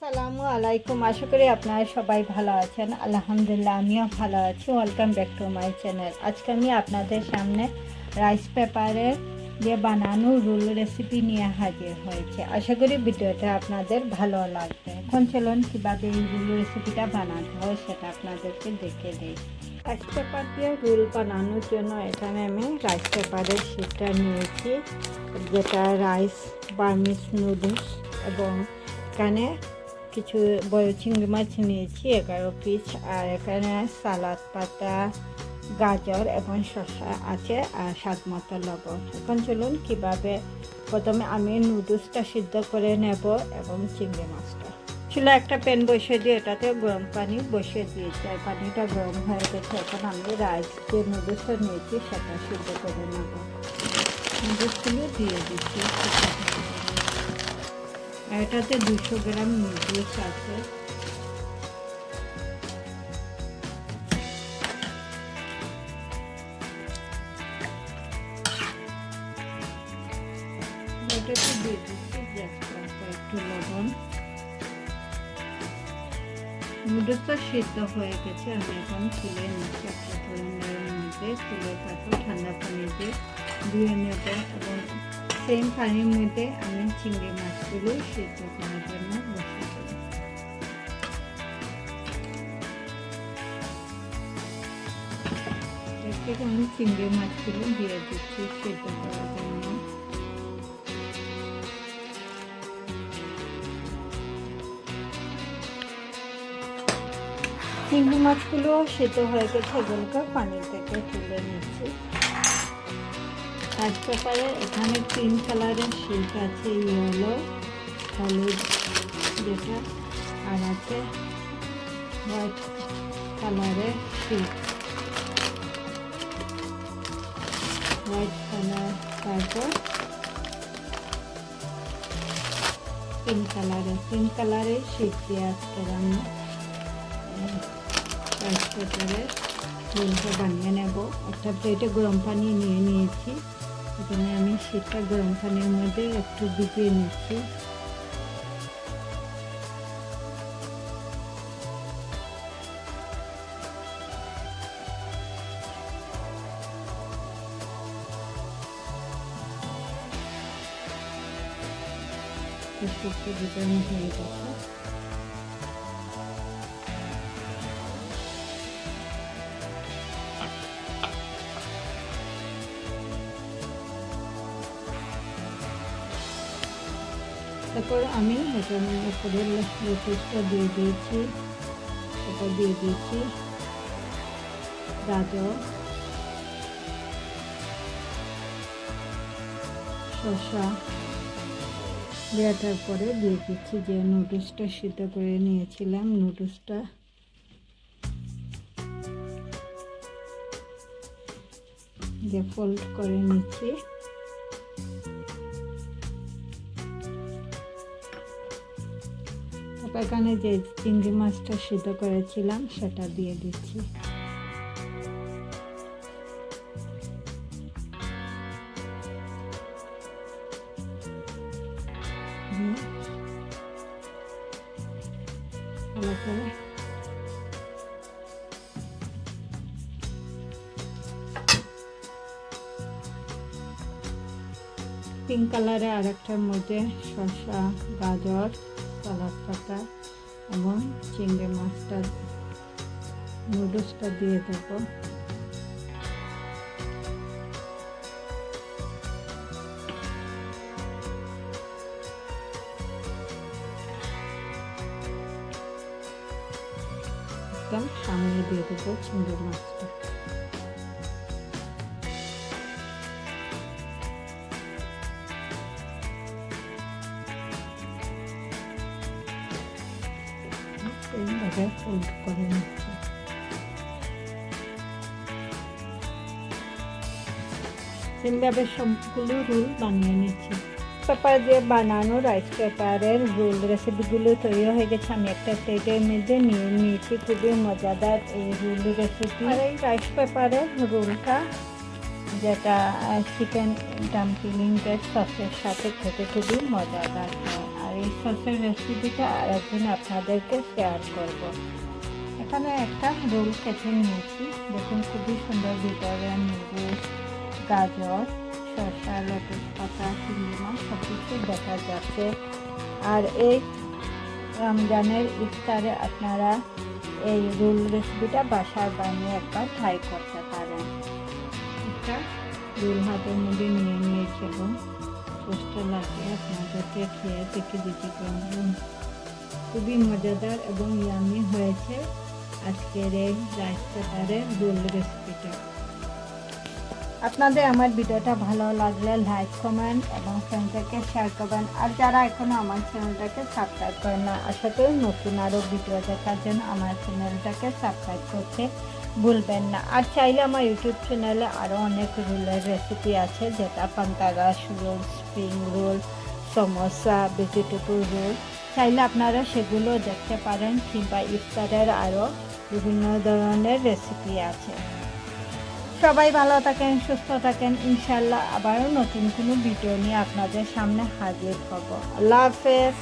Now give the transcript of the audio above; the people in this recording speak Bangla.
আসসালামু আলাইকুম। আশা করি আপনারা সবাই ভালো আছেন। আলহামদুলিল্লাহ, আমিও ভালো আছি। Welcome back to my channel আজকে আমি আপনাদের সামনে রাইস পেপারের দিয়ে বানানো রোল রেসিপি নিয়ে হাজির হয়েছে। আশা করি ভিডিওটা আপনাদের ভালো লাগবে। এখন চলুন কীভাবে এই রোল রেসিপিটা বানাতে হয় সেটা আপনাদেরকে দেখে দিই। রাইস পেপার দিয়ে রোল বানানোর জন্য এখানে আমি রাইস পেপারের শিটটা নিয়েছি, যেটা রাইস বার্মিস নুডলস এবং এখানে কিছু বড় চিংড়ি মাছ নিয়েছি এগারো পিস আর এখানে সালাদ, পাতা, গাজর এবং শসা আছে, আর স্বাদ মতো লবণ। এখন চলুন কীভাবে প্রথমে আমি নুডলসটা সিদ্ধ করে নেব এবং চিংড়ি মাছটা। ছিল একটা প্যান বসিয়ে দিয়ে এটাতে গরম পানি বসিয়ে দিয়েছি, আর পানিটা গরম হয়ে গেছে, এখন আমি রাইস যে নুডলসটা নিয়েছি সেটা সিদ্ধ করে নেব। নুডলসগুলো দিয়ে দিচ্ছি। এটাতে দুশো গ্রাম নুডলস আছে। দিয়ে সিদ্ধ হয়ে গেছে, আমি এখন তুলে নিচ্ছি একটা তুলে তারপর ঠান্ডা পানিতে ধুয়ে নেব এবং সেম পানির মধ্যে আমি চিংড়ি মাছগুলো সিদ্ধ করার জন্য আমি চিংড়ি মাছগুলো দিয়ে দিচ্ছি সিদ্ধ করার জন্য। চিংড়ি মাছগুলো সেদ্ধ হয়ে গেছে, এগুলোকে পানি থেকে তুলে নিচ্ছি। রাইস পেপারে এখানে তিন কালারের শিট আছে, ইয়েলো, হলুদ, যেটা আর আছে হোয়াইট কালারের শিট হোয়াইট কালার, তারপর পিঙ্ক কালারের পিঙ্ক কালারের শিট দিয়ে আজকে আমি রাইস পেপারে বানিয়ে নেব। একটা প্লেটে গরম পানি নিয়ে নিয়েছি। এখানে আমি শীতটা গরম পানির মধ্যে একটু ডুবিয়ে নিচ্ছি। শীতটা ডুবানো হয়ে গেছে। তারপর আমি এখানে উপরে লেটুসটা দিয়ে দিয়েছি, তারপর দিয়ে দিয়েছি গাজর, শসা দেওয়াটার পরে দিয়ে দিচ্ছি যে নুডলসটা সিদ্ধ করে নিয়েছিলাম, নুডলসটা। দিয়ে ফোল্ড করে নিচ্ছি। এখানে যে চিংড়ি মাছটা সিদ্ধ করেছিলাম, সেটা দিয়ে দিচ্ছি। পিঙ্ক কালারে আরেকটার মধ্যে শসা, গাজর সালাদ পাতা এবং চিংড়ি মাছটা নুডলসটা দিয়ে দেবো। একদম সামনে দিয়ে দেবো চিংড়ি মাছটা। এইভাবে ফোল্ড করে নিচ্ছি সেমভাবে সবগুলো রোল বানিয়ে নিচ্ছি পেপার দিয়ে বানানো রাইস পেপারের রোল রেসিপিগুলো তৈরি হয়ে গেছে আমি একটা প্লেটের মধ্যে নিয়ে নিয়েছি খুবই মজাদার এই রোল রেসিপি আর এই রাইস পেপারের রোলটা যেটা চিকেন ডাম্পলিংয়ের সসের সাথে খেতে খুবই মজাদার হয় এই সসের রেসিপিটা আর একদিন আপনাদেরকে শেয়ার করব। এখানে একটা রোল কেটে নিয়েছি। দেখুন, খুবই সুন্দর ভিতরে নুডলস গাজর, শসা, লেটুস পাতা, চিংড়ি মাছ সব কিছু দেখা যাচ্ছে। আর এই রমজানের ইফতারে আপনারা এই রোল রেসিপিটা বাসার বানিয়ে একবার ট্রাই করতে পারেন। একটা রোল হাতের মধ্যে নিয়ে নিয়েছি এবং সুস্থ লাগে, আপনাদেরকে খেয়ে দেখে দিতে পারবেন খুবই মজাদার এবং ইয়ামি হয়েছে আজকের এই রাইস পেপারের রোল রেসিপিটা আপনাদের আমার ভিডিওটা ভালো লাগলে লাইক কমেন্ট এবং ফ্রেন্ডদেরকে শেয়ার করবেন। আর যারা এখনও আমার চ্যানেলটাকে সাবস্ক্রাইব করেন না, আশা করি নতুন আরও ভিডিও দেখার জন্য আমার চ্যানেলটাকে সাবস্ক্রাইব করতে ভুলবেন না। আর চাইলে আমার ইউটিউব চ্যানেলে আরও অনেক রোলের রেসিপি আছে, যেটা পান্তাগাস roll spring roll samosa vegetable roll চাইলে আপনারা সেগুলো দেখতে পারেন কিংবা ইফতারের আরও বিভিন্ন ধরনের রেসিপি আছে। সবাই ভালো থাকেন, সুস্থ থাকেন। ইনশাল্লাহ আবারও নতুন কোনো ভিডিও নিয়ে আপনাদের সামনে হাজির হব। আল্লাহ হাফেজ।